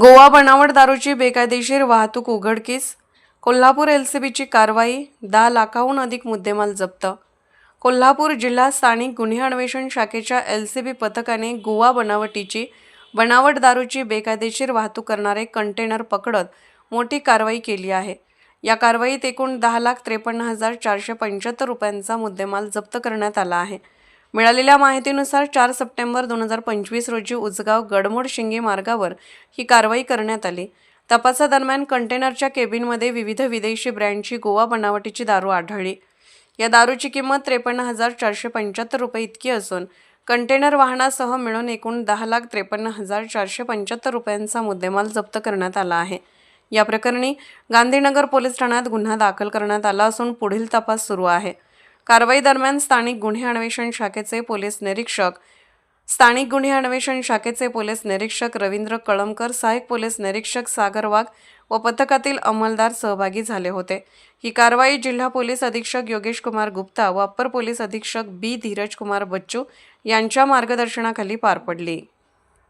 गोवा बनावट दारूची बेकायदेशीर वाहतूक उघडकीस कोल्हापूर एलसीबीची कारवाई दहा लाखाहून अधिक मुद्देमाल जप्त. कोल्हापूर जिल्हा स्थानिक गुन्हे अन्वेषण शाखेच्या एलसीबी पथकाने गोवा बनावटीची बनावट दारूची बेकायदेशीर वाहतूक करणारे कंटेनर पकडत मोठी कारवाई केली आहे. या कारवाईत एकूण दहा लाख त्रेपन्न हजार चारशे पंच्याहत्तर रुपयांचा मुद्देमाल जप्त करण्यात आला आहे. मिळालेल्या माहितीनुसार चार सप्टेंबर दोन हजार पंचवीस रोजी उजगाव गडमोड शिंगे मार्गावर ही कारवाई करण्यात आली. तपासादरम्यान कंटेनरच्या केबिनमध्ये विविध विदेशी ब्रँडची गोवा बनावटीची दारू आढळली. या दारूची किंमत त्रेपन्न हजार चारशे पंच्याहत्तर रुपये इतकी असून कंटेनर वाहनासह मिळून एकूण दहा लाख त्रेपन्न हजार चारशे पंच्याहत्तर रुपयांचा मुद्देमाल जप्त करण्यात आला आहे. या प्रकरणी गांधीनगर पोलीस ठाण्यात गुन्हा दाखल करण्यात आला असून पुढील तपास सुरू आहे. कारवाई दरम्यान स्थानिक गुन्हे अन्वेषण शाखेचे पोलीस निरीक्षक स्थानिक गुन्हे अन्वेषण शाखेचे पोलीस निरीक्षक रवींद्र कळमकर सहाय्यक पोलीस निरीक्षक सागर वाघ व पथकातील अंमलदार सहभागी झाले होते. ही कारवाई जिल्हा पोलीस अधीक्षक योगेश कुमार गुप्ता व अप्पर पोलीस अधीक्षक बी. धीरज कुमार बच्चू यांच्या मार्गदर्शनाखाली पार पडली.